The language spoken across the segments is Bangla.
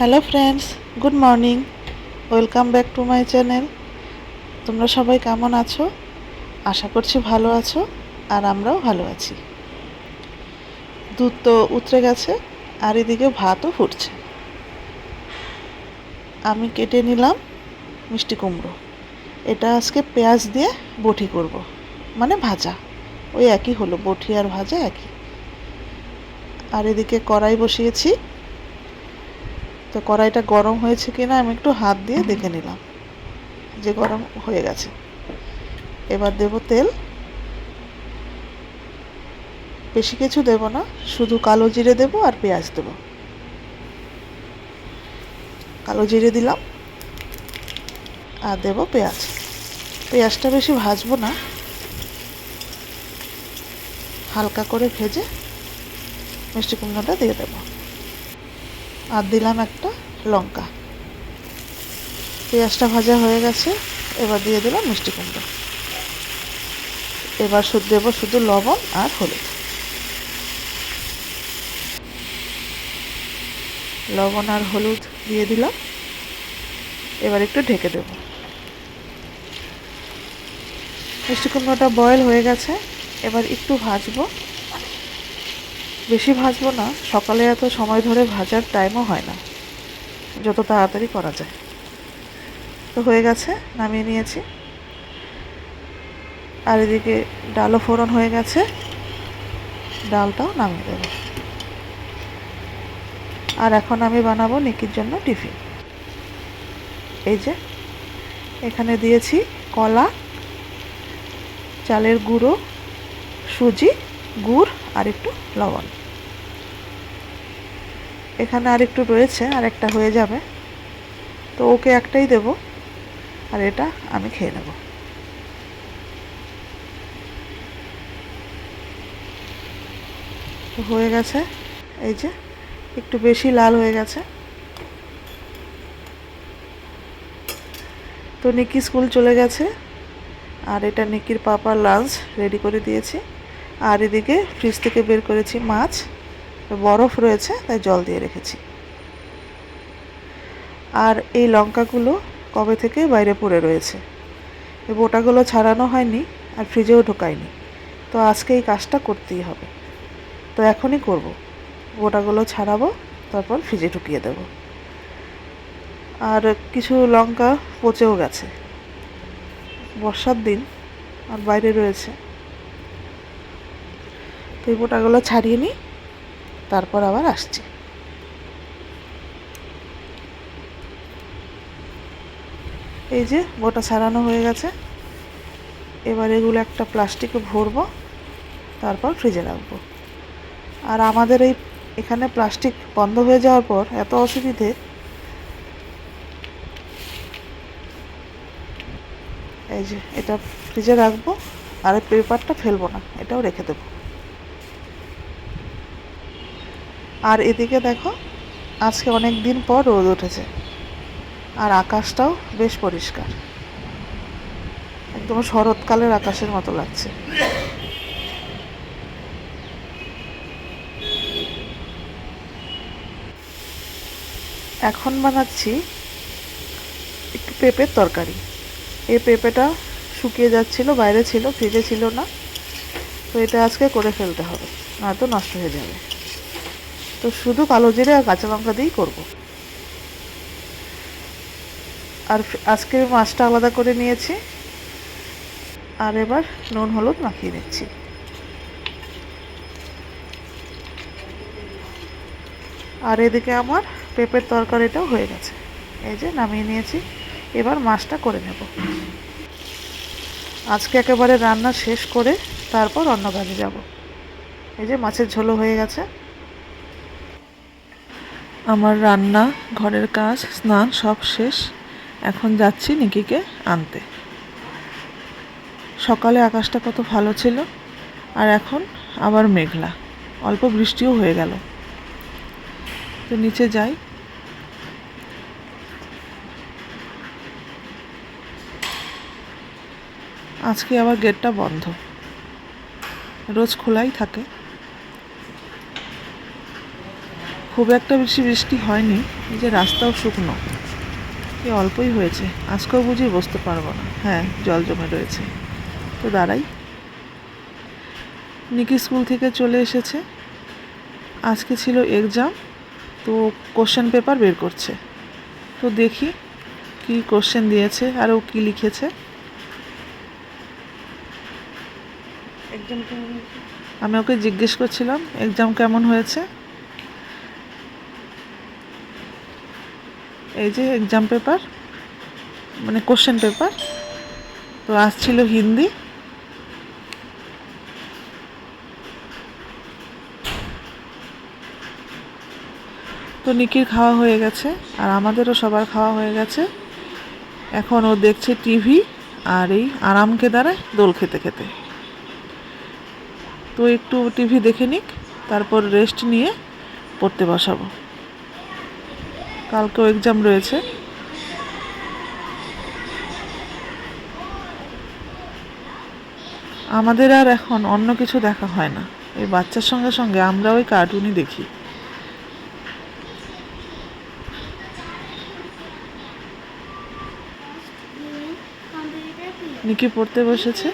Hello friends good morning welcome back to my channel তোমরা সবাই কেমন আছো? আশা করছি ভালো আছো আর আমরাও ভালো আছি। দুধ তো উতরে গেছে আর এদিকে ভাতও ফুটছে। আমি কেটে নিলাম মিষ্টি কুমড়ো। এটা আজকে পেঁয়াজ দিয়ে বটি করব। মানে ভাজা। ওই একই হলো, বটি আর ভাজা একই। আর এদিকে কড়াই বসিয়েছি। তো কড়াইটা গরম হয়েছে কিনা আমি একটু হাত দিয়ে দেখে নিলাম যে গরম হয়ে গেছে। এবার দেব তেল। বেশি কিছু দেব না, শুধু কালো জিরে দেব আর পেঁয়াজ দেব। কালো জিরে দিলাম আর দেব পেঁয়াজ। পেঁয়াজটা বেশি ভাজবো না। হালকা করে ভেজে মিষ্টি কুমড়োটা দিয়ে দেবো। আর দিলাম একটা লঙ্কা। পেঁয়াজটা ভাজা হয়ে গেছে, এবার দিয়ে দিলাম মিষ্টি কুমড়ো। এবার শুধু দেবো শুধু লবণ আর হলুদ। লবণ আর হলুদ দিয়ে দিলাম। এবার একটু ঢেকে দেব। মিষ্টি কুমড়োটা বয়েল হয়ে গেছে, এবার একটু ভাজবো। বেশি ভাজবো না, সকালে এত সময় ধরে ভাজার টাইমও হয় না। যত তাড়াতাড়ি করা যায়। তো হয়ে গেছে, নামিয়ে নিয়েছি। আর এদিকে ডালও ফোড়ন হয়ে গেছে। ডালটাও নামিয়ে দেবো। আর এখন আমি বানাবো নিকির জন্য টিফিন। এই যে, এখানে দিয়েছি কলা, চালের গুঁড়ো, সুজি, গুড় আর একটু লবণ। এখানে আর একটু রয়েছে আর একটা হয়ে যাবে। তো ওকে একটাই দেব, আর এটা আমি খেয়ে নেব। হয়ে গেছে, এই যে একটু বেশি লাল হয়ে গেছে। তো নিকি স্কুল চলে গেছে, আর এটা নিকির পাপার লাঞ্চ রেডি করে দিয়েছি। আর এদিকে ফ্রিজ থেকে বের করেছি মাছ। বরফ রয়েছে, তাই জল দিয়ে রেখেছি। আর এই লঙ্কাগুলো কবে থেকে বাইরে পড়ে রয়েছে? এই বোটাগুলো ছাড়ানো হয়নি আর ফ্রিজেও ঢোকায়নি। তো আজকে এই কাজটা করতেই হবে। তো এখনই করব। বোটাগুলো ছাড়াবো, তারপর ফ্রিজে ঢুকিয়ে দেব। আর কিছু লঙ্কা পচেও গেছে। বর্ষার দিন আর বাইরে রয়েছে। তো এই বোটাগুলো ছাড়িয়ে নিই। তারপর আবার আসছি। এই যে গোটা ছাড়ানো হয়ে গেছে। এবার এগুলো একটা প্লাস্টিকে ভরবো, তারপর ফ্রিজে রাখব। আর আমাদের এই এখানে প্লাস্টিক বন্ধ হয়ে যাওয়ার পর এত অসুবিধে, এই যে এটা ফ্রিজে রাখব, আর পেপারটা ফেলব না, এটাও রেখে দেবো। আর এদিকে দেখো, আজকে অনেক দিন পর রোদ উঠেছে। আর আকাশটাও বেশ পরিষ্কার। একদম শরৎকালের আকাশের মতো লাগছে। এখন বানাচ্ছি একটু পেঁপের তরকারি। এই পেঁপেটা শুকিয়ে যাচ্ছিল, বাইরে ছিল, ফ্রিজে ছিল না। তো এটা আজকে করে ফেলতে হবে, নয়তো নষ্ট হয়ে যাবে। তো শুধু কালো জিরে আর কাঁচা লঙ্কা দিয়েই করব। আর আজকে মাছটা আলাদা করে নিয়েছি। আর এবার নুন, হলুদ মাখিয়ে নিচ্ছি। আর এদিকে আমার পেঁপের তরকারিটাও হয়ে গেছে। এই যে নামিয়ে নিয়েছি। এবার মাছটা করে নেব। আজকে একেবারে রান্না শেষ করে তারপর অন্য কাজে যাব। এই যে মাছের ঝোলও হয়ে গেছে। আমার রান্না, ঘরের কাজ, স্নান সব শেষ। এখন যাচ্ছি নিকিকে আনতে। সকালে আকাশটা কত ভালো ছিল, আর এখন আবার মেঘলা। অল্প বৃষ্টিও হয়ে গেল। তো নিচে যাই। আজকে আবার গেটটা বন্ধ। রোজ খোলাই থাকে। খুব একটা বেশি বৃষ্টি হয়নি এই যে রাস্তাও শুকনো। এই অল্পই হয়েছে আজকেও বুঝি বসতে পারব না। হ্যাঁ জল জমে রয়েছে। তো দাঁড়াই। নিকি স্কুল থেকে চলে এসেছে। আজকে ছিল এক্সাম তো কোশ্চেন পেপার বের করছে। তো দেখি কি কোশ্চেন দিয়েছে আর ও কী লিখেছে? আমি ওকে জিজ্ঞেস করছিলাম এক্সাম কেমন হয়েছে? এই যে এক্সাম পেপার মানে কোশ্চেন পেপার তো আসছিল হিন্দি। তো নিকির খাওয়া হয়ে গেছে, আর আমাদেরও সবার খাওয়া হয়ে গেছে। এখন ও দেখছে টিভি আর এই আরামকে দ্বারা দোল খেতে খেতে। তো একটু টিভি দেখে নিক, তারপর রেস্ট নিয়ে পড়তে বসাবো। কালকেও এক্সাম রয়েছে। আমাদের আর এখন অন্য কিছু দেখা হয় না। এই বাচ্চার সঙ্গে সঙ্গে আমরা ওই কার্টুনই দেখি. নিকি পড়তে বসেছে?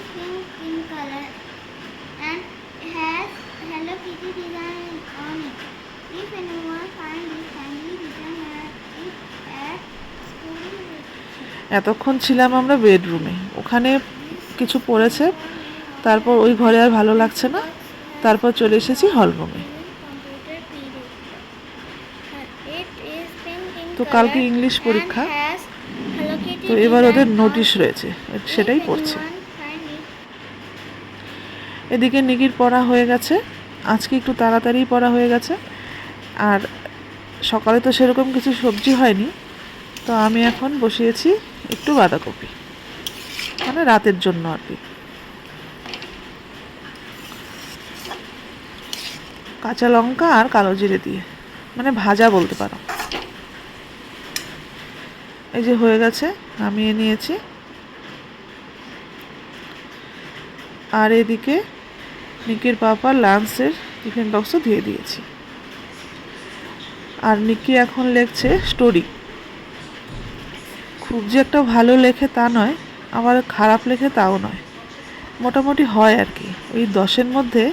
এতক্ষণ ছিলাম আমরা বেডরুমে। ওখানে কিছু পড়েছে, তারপর ওই ঘরে আর ভালো লাগছে না, তারপর চলে এসেছি হলরুমে তো কালকে ইংলিশ পরীক্ষা, তো এবার ওদের নোটিশ রয়েছে, সেটাই পড়ছে। এদিকে নিকির পড়া হয়ে গেছে, আজকে একটু তাড়াতাড়ি পড়া হয়ে গেছে, আর সকালে তো সেরকম কিছু সবজি হয়নি, তো আমি এখন বসিয়েছি একটু বাঁধাকপি। মানে রাতের জন্য আর কি। কাঁচা লঙ্কা আর কালো জিরে দিয়ে। মানে ভাজা বলতে পারো। এই যে হয়ে গেছে, নামিয়ে নিয়েছি। আর এদিকে নিকির পাপা লাঞ্চের টিফিন বক্সও দিয়ে দিয়েছি। আর নিকি এখন লেখছে স্টোরি। খুব যে একটা ভালো লেখে তা নয়, আবার খারাপ লেখে তাও নয়। মোটামুটি হয় আর কি, ওই দশের মধ্যে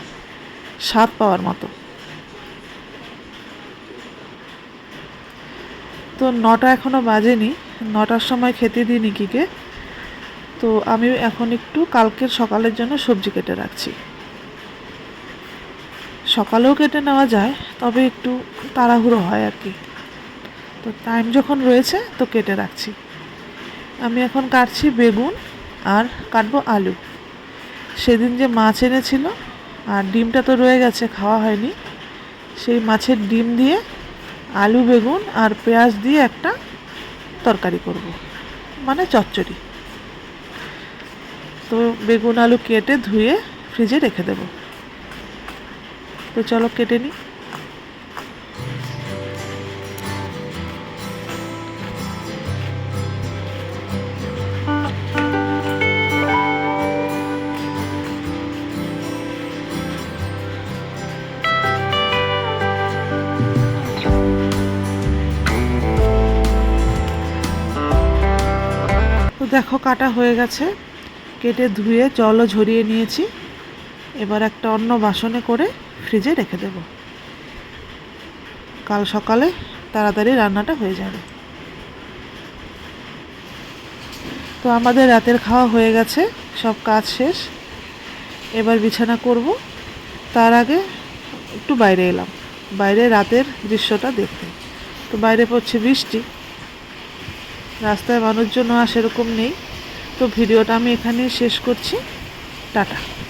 সাত পাওয়ার মতো। তো নটা এখনও বাজেনি, নটার সময় খেতে দিই নিকিকে। তো আমি এখন একটু কালকের সকালের জন্য সবজি কেটে রাখছি। সকালেও কেটে নেওয়া যায়, তবে একটু তাড়াহুড়ো হয় আর কি। তো টাইম যখন রয়েছে, তো কেটে রাখছি। আমি এখন কাটছি বেগুন আর কাটবো আলু। সেদিন যে মাছ এনেছিল, আর ডিমটা তো রয়ে গেছে, খাওয়া হয়নি। সেই মাছের ডিম দিয়ে আলু, বেগুন আর পেঁয়াজ দিয়ে একটা তরকারি করব মানে চচ্চড়ি। তো বেগুন, আলু কেটে ধুয়ে ফ্রিজে রেখে দেব। তো চলো কেটে নিই। দেখো কাটা হয়ে গেছে। কেটে ধুয়ে জলও ঝরিয়ে নিয়েছি। এবার একটা অন্য বাসনে করে ফ্রিজে রেখে দেব। কাল সকালে তাড়াতাড়ি রান্নাটা হয়ে যাবে। তো আমাদের রাতের খাওয়া হয়ে গেছে, সব কাজ শেষ। এবার বিছানা করব। তার আগে একটু বাইরে এলাম। বাইরে রাতের দৃশ্যটা দেখতে। তো বাইরে পড়ছে বৃষ্টি। রাস্তায় মানুষজন আর সেরকম নেই। তো ভিডিওটা আমি এখানেই শেষ করছি। টাটা।